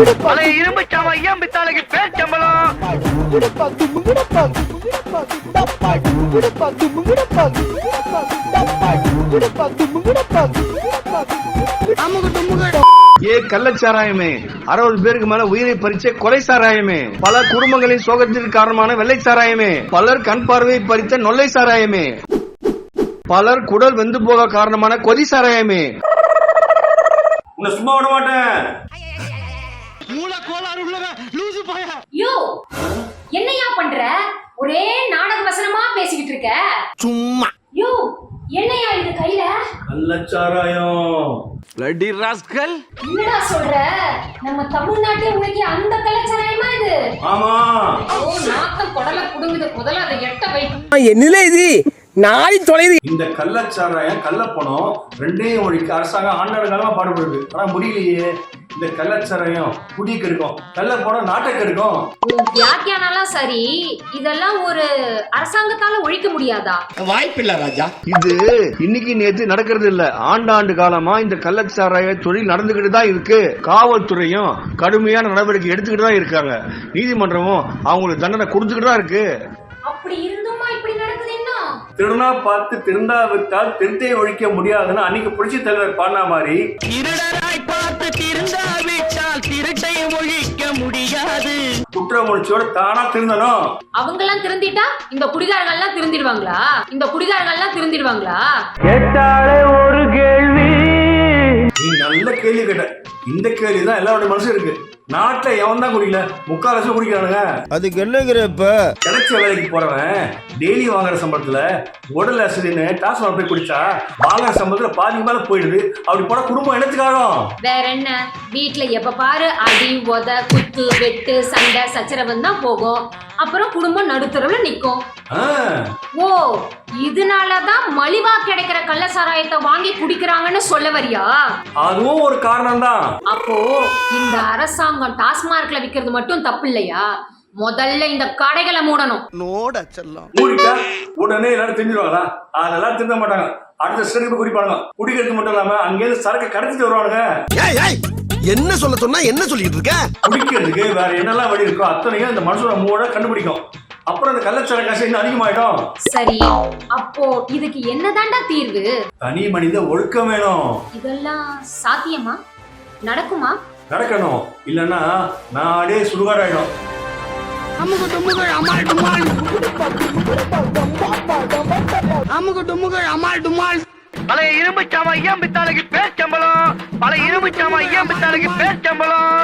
பழைய இரும்பு சாமா ஐயம் பித்தாளைக்கு பேர் சம்பளம். ஏ கள்ளச்சாராயமே அறுபது பேருக்கு மேல உயிரை பறிச்ச கொலை சாராயமே பல குடும்பங்களின் சோகத்திற்கு காரணமான வெள்ளை சாராயமே பலர் கண் பார்வையை பறித்த நொல்லை சாராயமே பலர் குடல் வெந்து போக காரணமான கொதி சாராயமே உன்னை சும்மா விட மாட்டேன். யோ என்னையா பண்ற? ஒரே நாடக வசனமா பேசிக்கிட்டு இருக்க? சும்மா. யோ என்னையா இது கையில? கள்ளச்சாராயம் பிளடி ராஸ்கல். என்னடா சொல்ற? நம்ம தமிழ்நாட்டில் உனக்கு அந்த கலாச்சாரமா இது? ஆமா. ஓ நாத்தம் குடல புடுங்குது முதல்ல அதை எட்ட வை. என்னல இது? நாய் தொலைது. இந்த கள்ளச்சாராயம் கள்ளப்பணம் ரெண்டையும் ஒழிக்க அரசாங்கம் ஆண்டாடுகாலமா பாடுபடுது. ஆனா முடியலையே. இந்த கள்ளச்சாராயம் குடி கெடுக்கும் கள்ளப்பணம் நாட்டை கெடுக்கும் வியாக்கியானலாம் சரி இதெல்லாம் ஒரு அரசாங்கத்தால ஒழிக்க முடியாதா? வாய்ப்பில்ல ராஜா. இது இன்னைக்கு நேத்து நடக்கிறது இல்ல. ஆண்டாண்டு காலமா இந்த கள்ளச்சாராய தொழில் நடந்துகிட்டு தான் இருக்கு. காவல்துறையும் கடுமையான நடவடிக்கை எடுத்துக்கிட்டு தான் இருக்காங்க. நீதிமன்றமும் அவங்களுக்கு தண்டனை கொடுத்துக்கிட்டு தான் இருக்கு. திருடனா பார்த்து திருந்தா விட்டால் திருத்தை ஒழிக்க முடியாதுன்னு அன்னைக்கு புரட்சி தலைவர் பாடின மாதிரி திருடராய் பார்த்து திருந்தாவிட்டால் திருட்டை ஒழிக்க முடியாது. குற்ற உணர்ச்சியோட தானா திருந்தணும். அவங்கெல்லாம் திருந்திட்டா இந்த குடிகாரங்கள்லாம் திருந்திடுவாங்களா? இந்த குடிகாரங்கள்லாம் திருந்திடுவாங்களா? நீ நல்ல கேள்வி கேட்ட. இந்த கேள்வி தான் எல்லாரோட மனசு இருக்கு. நாட்டுல எவன் தான் குடிக்கல? முக்கால் லட்சம் குடிக்கிறானுங்க. அதுக்கு என்னங்கிற இப்ப? கிடைச்ச வேலைக்கு போறவன் டெய்லி வாங்குற சம்பளத்துல உடல் அசதின்னு டாஸ்மாக் போய் குடிச்சா வாங்குற சம்பளத்துல பாதி மேல போயிடுது. அப்படி போட குடும்பம் என்னத்துக்காகும்? வேற என்ன? வீட்ல எப்ப பாரு அடி உத குத்து வெட்டு சண்டை சச்சரவு தான் போகும். அப்புறம் குடும்பம் நடுத்தரவுல நிக்கும். ஓ இதனாலதான் மலிவா கிடைக்கிற கள்ள சாராயத்தை வாங்கி குடிக்கிறாங்கன்னு சொல்ல வரியா? அதுவும் ஒரு காரணம் தான் அப்போ இந்த அரசாங்கம் டாஸ்மார்க்ல விக்கிறது மட்டும் தப்பு இல்லையா? முதல்ல இந்த கடைகளை மூடணும். நோட செல்லம். மூடிட்டா உடனே எல்லாரும் தெரிஞ்சிருவாங்களா அதெல்லாம் திருந்த மாட்டாங்க. அடுத்த ஸ்டெடிக்கு போய் குடிப்பாங்க குடிக்கிறது மட்டும் இல்லாம அங்கேயிருந்து சரக்கு கடத்திட்டு வருவானுங்க. ஏய் என்ன சொல்ல சொன்னா என்ன சொல்லிட்டு இருக்க? குடிக்கிறதுக்கு வேற என்னெல்லாம் வழி இருக்கோ அத்தனையும் இந்த மனுஷனோட மூட கண்டுபிடிக்கும். அப்புறம் அந்த கள்ளச்சார காசு இன்னும் அதிகமாயிடும். சரி அப்போ இதுக்கு என்னதாண்டா தீர்வு? தனி மனித ஒழுக்கம் வேணும். இதெல்லாம் சாத்தியமா? நடக்குமா? நடக்கணும். இல்லைன்னா நாடே சுடுகாடாயிடும். அமுகு டுமுகள் அமால் டுமால். அமுகு டுமுகள் அமால் டுமால். பழைய இரும்பு சாமா ஐயம் பித்தாளைக்கு பேர் சம்பளம். பழைய இரும்பு பித்தாளுக்கு ஐயம் பேர் சம்பளம்